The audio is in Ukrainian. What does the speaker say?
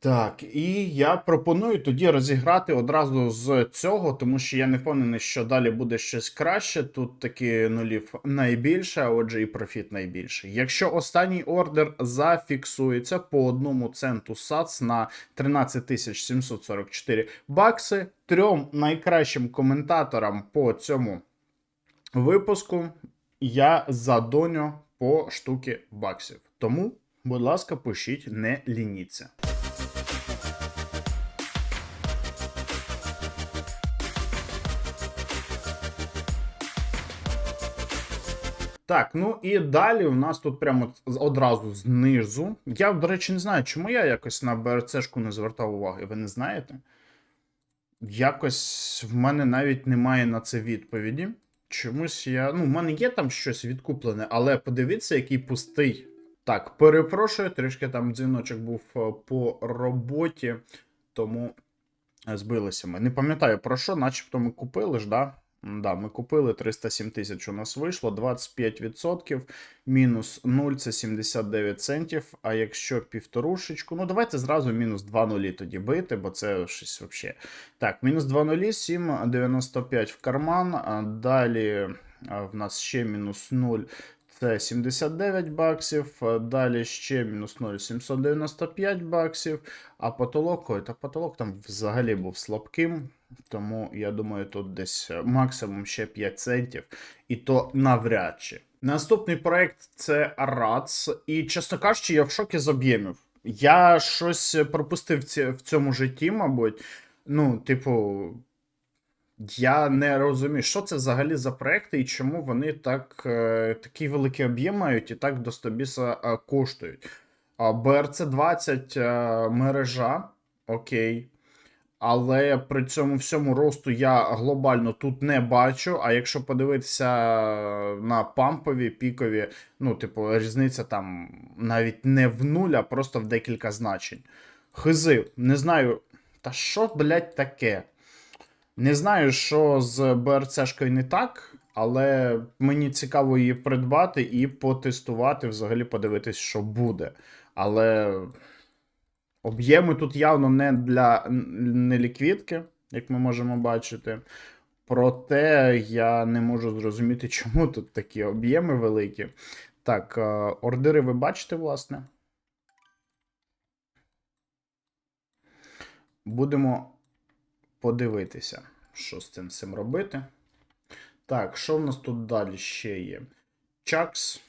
Так, і я пропоную тоді розіграти одразу з цього, тому що я не впевнений, що далі буде щось краще. Тут таки нулів найбільше, а отже, і профіт найбільший. Якщо останній ордер зафіксується по одному центу САЦ на 13 744 бакси, трьом найкращим коментаторам по цьому випуску я задоню по штуки баксів. Тому, будь ласка, пишіть, не лініться. Так, ну і далі у нас тут прямо одразу знизу. Я, до речі, не знаю, чому я якось на БРЦшку не звертав уваги. Ви не знаєте? Якось в мене навіть немає на це відповіді. Чомусь я. Ну, в мене є там щось відкуплене, але подивіться, який пустий. Так, перепрошую, трішки там дзвіночок був е, по роботі, тому е, збилися ми. Не пам'ятаю про що, начебто ми купили ж, да? Да, ми купили 307 тисяч у нас вийшло, 25%, мінус 0 це 79 центів. А якщо півторушечку, ну давайте зразу мінус 2 нулі тоді бити, бо це щось взагалі. Так, мінус 2 нулі, 7,95 в карман. Далі в нас ще мінус 0. Це 79 баксів, далі ще мінус 0, 795 баксів, а потолок, ой, та потолок там взагалі був слабким, тому я думаю, тут десь е, максимум ще 5 центів, і то навряд чи. Наступний проект це Арац, і чесно кажучи, я в шокі з об'ємів. Я щось пропустив в цьому житті, мабуть. Ну, типу, я не розумію, що це взагалі за проекти і чому вони так, е, такий великий об'єм мають і так до стобіса е, коштують. А BRC20 е, мережа, окей. Але при цьому всьому росту я глобально тут не бачу. А якщо подивитися на пампові, пікові, ну, типу, різниця там навіть не в нуль, а просто в декілька значень. Хизи, не знаю. Та що, блядь, таке? Не знаю, що з BRC-шкою не так, але мені цікаво її придбати і потестувати, взагалі подивитись, що буде. Але об'єми тут явно не для не ліквідки, як ми можемо бачити. Проте я не можу зрозуміти, чому тут такі об'єми великі. Так, е, ордери ви бачите, власне. Будемо подивитися, що з цим всім робити. Так, що в нас тут далі ще є? Чакс.